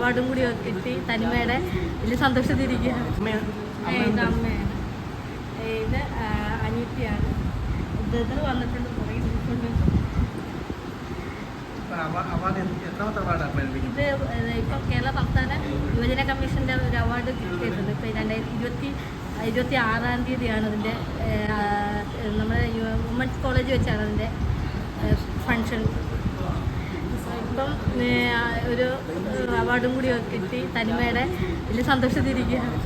അവാർഡും കൂടി കിട്ടി തനിമയുടെ. വലിയ സന്തോഷത്തിരിക്കുകയാണ് ഇത് അമ്മയാണ്. ഇത് അനിയത്തിയാണ് ബ്രദർ വന്നിട്ടുണ്ട് കുറേ ലഭിക്കുന്നത് ഇത് ഇപ്പം കേരള സംസ്ഥാന യുവജന കമ്മീഷന്റെ ഒരു അവാർഡ് കിട്ടിയിട്ടുണ്ട്. ഇപ്പൊ രണ്ടായിരത്തി ഇരുപത്തി ഇരുപത്തി ആറാം തീയതിയാണ് അതിന്റെ നമ്മുടെ വുമൻസ് കോളേജ് വെച്ചാണ് അതിന്റെ ഫങ്ഷൻ ഒരു അവാർഡും കൂടി കിട്ടി. തനിമയുടെ വലിയ സന്തോഷത്തിരിക്കുകയാണ്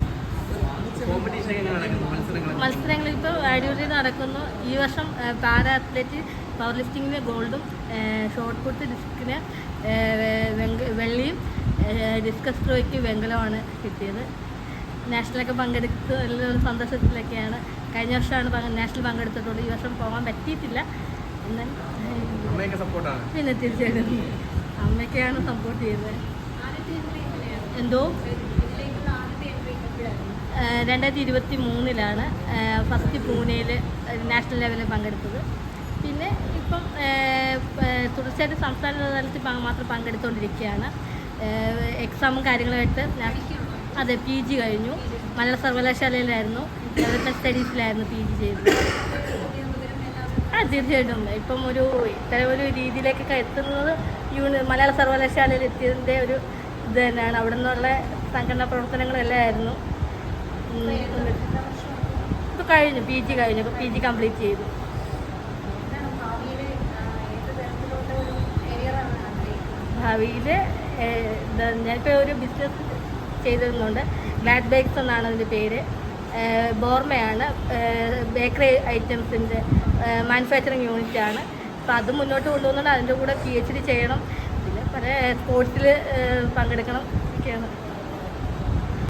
മത്സരങ്ങൾ ഇപ്പോൾ അടിപൊളി നടക്കുന്നു. ഈ വർഷം പാര അത്ലറ്റ് പവർ ലിഫ്റ്റിങ്ങിന് ഗോൾഡും ഷോർട്ട് പുട്ട് ഡിസ്കിന് വെള്ളിയും ഡിസ്കസ് ത്രോയ്ക്ക് വെങ്കലമാണ് കിട്ടിയത്. നാഷണലൊക്കെ പങ്കെടുത്ത് എല്ലാവരും സന്തോഷത്തിലൊക്കെയാണ്. കഴിഞ്ഞ വർഷമാണ് നാഷണൽ പങ്കെടുത്തിട്ടുള്ളത്. ഈ വർഷം പോകാൻ പറ്റിയിട്ടില്ല. എന്നാൽ പിന്നെ തീർച്ചയായിട്ടും അമ്മയ്ക്കാണ് സപ്പോർട്ട് ചെയ്തത്. എന്തോ? രണ്ടായിരത്തി ഇരുപത്തി മൂന്നിലാണ് ഫസ്റ്റ് പൂനെയിൽ നാഷണൽ ലെവലിൽ പങ്കെടുത്തത്. പിന്നെ ഇപ്പം തുടർച്ചയായിട്ട് സംസ്ഥാന തലത്തിൽ മാത്രം പങ്കെടുത്തുകൊണ്ടിരിക്കുകയാണ് എക്സാമും കാര്യങ്ങളുമായിട്ട് അതെ പി ജി കഴിഞ്ഞു. മലയാള സർവകലാശാലയിലായിരുന്നു. ഡെവലപ്മെന്റ് സ്റ്റഡീസിലായിരുന്നു പി ജി ചെയ്തത്. തീർച്ചയായിട്ടും ഇപ്പം ഒരു ഇത്തരം ഒരു രീതിയിലേക്കൊക്കെ എത്തുന്നത് യൂണി മലയാള സർവകലാശാലയിൽ എത്തിയതിന്റെ ഒരു ഇത് തന്നെയാണ്. അവിടെ നിന്നുള്ള സംഘടനാ പ്രവർത്തനങ്ങളെല്ലാം ആയിരുന്നു ഇപ്പം കഴിഞ്ഞു പി ജി കഴിഞ്ഞു. പി ജി കംപ്ലീറ്റ് ചെയ്തു. ഭാവിയിൽ ഞാനിപ്പോൾ ഒരു ബിസിനസ് ചെയ്തിരുന്നുണ്ട്. ഗ്ലാഡ് ബേക്സ് എന്നാണ് അതിന്റെ പേര്. ബോർമയാണ്. ബേക്കറി ഐറ്റംസിന്റെ മാനുഫാക്ചറിങ് യൂണിറ്റ് ആണ് അപ്പോൾ അത് മുന്നോട്ട് കൊണ്ടുപോകുന്നുണ്ട് അതിന്റെ കൂടെ പി എച്ച് ഡി ചെയ്യണം. പിന്നെ പല സ്പോർട്സിൽ പങ്കെടുക്കണം. ഒക്കെയാണ്